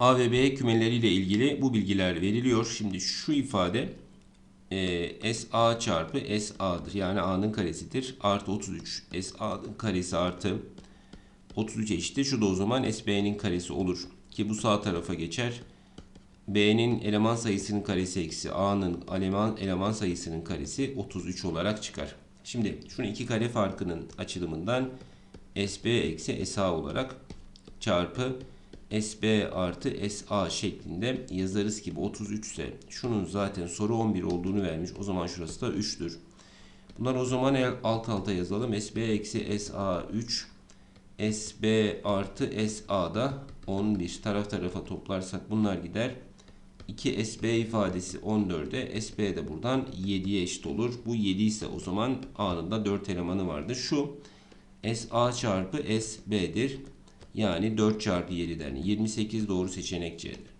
A ve B kümeleriyle ilgili bu bilgiler veriliyor. Şimdi şu ifade e, SA çarpı SA'dır. Yani A'nın karesidir. Artı 33. SA'nın karesi artı 33 eşittir. Şu da o zaman SB'nin karesi olur. Ki bu sağ tarafa geçer. B'nin eleman sayısının karesi eksi A'nın eleman, eleman sayısının karesi 33 olarak çıkar. Şimdi şunu iki kare farkının açılımından SB eksi SA olarak çarpı SB artı SA şeklinde yazarız ki bu 33 ise şunun zaten soru 11 olduğunu vermiş. O zaman şurası da 3'tür. Bunlar o zaman alt alta yazalım. SB eksi SA 3 SB artı SA da 11 taraf tarafa toplarsak bunlar gider. 2 SB ifadesi 14'e SB de buradan 7'ye eşit olur. Bu 7 ise o zaman A'nın da 4 elemanı vardır. Şu SA çarpı SB'dir. Yani 4 çarpı 7'den 28 doğru seçenek C'dir.